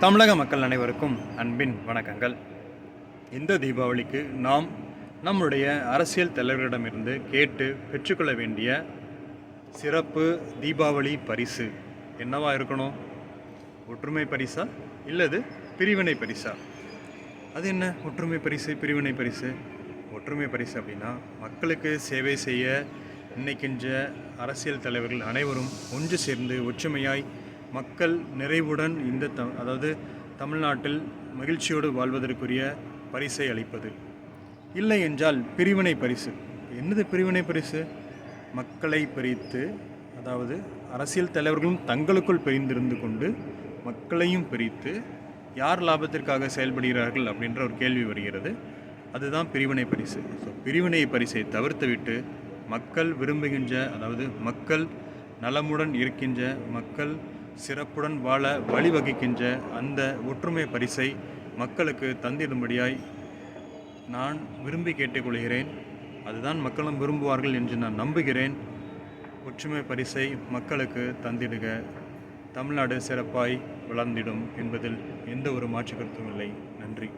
தமிழக மக்கள் அனைவருக்கும் அன்பின் வணக்கங்கள். இந்த தீபாவளிக்கு நாம் நம்முடைய அரசியல் தலைவர்களிடமிருந்து கேட்டு பெற்றுக்கொள்ள வேண்டிய சிறப்பு தீபாவளி பரிசு என்னவா இருக்கணும்? ஒற்றுமை பரிசா? இல்லது பிரிவினை பரிசா? அது என்ன? ஒற்றுமை பரிசு பிரிவினை பரிசு? ஒற்றுமை பரிசு அப்படின்னா மக்களுக்கு சேவை செய்ய நினைக்கின்ற அரசியல் தலைவர்கள் அனைவரும் ஒன்று சேர்ந்து ஒற்றுமையாய் மக்கள் நிறைவுடன் இந்த த அதாவது தமிழ்நாட்டில் மகிழ்ச்சியோடு வாழ்வதற்குரிய பரிசை அளிப்பது. இல்லை என்றால் பிரிவினை பரிசு. என்னது பிரிவினை பரிசு? மக்களை பிரித்து அதாவது அரசியல் தலைவர்களும் தங்களுக்குள் பிரிந்திருந்து கொண்டு மக்களையும் பிரித்து யார் லாபத்திற்காக செயல்படுகிறார்கள் அப்படின்ற ஒரு கேள்வி வருகிறது. அதுதான் பிரிவினை பரிசு. ஸோ பிரிவினை பரிசை தவிர்த்துவிட்டு மக்கள் விரும்புகின்ற அதாவது மக்கள் நலமுடன் இருக்கின்ற மக்கள் சிறப்புடன் வாழ வழிவகுக்கின்ற அந்த ஒற்றுமை பரிசை மக்களுக்கு தந்திடும்படியாய் நான் விரும்பி கேட்டுக்கொள்கிறேன். அதுதான் மக்களும் விரும்புவார்கள் என்று நான் நம்புகிறேன். ஒற்றுமை பரிசை மக்களுக்கு தந்திடுக. தமிழ்நாடு சிறப்பாய் வளர்ந்திடும் என்பதில் எந்த ஒரு மாற்று கருத்தும் இல்லை. நன்றி.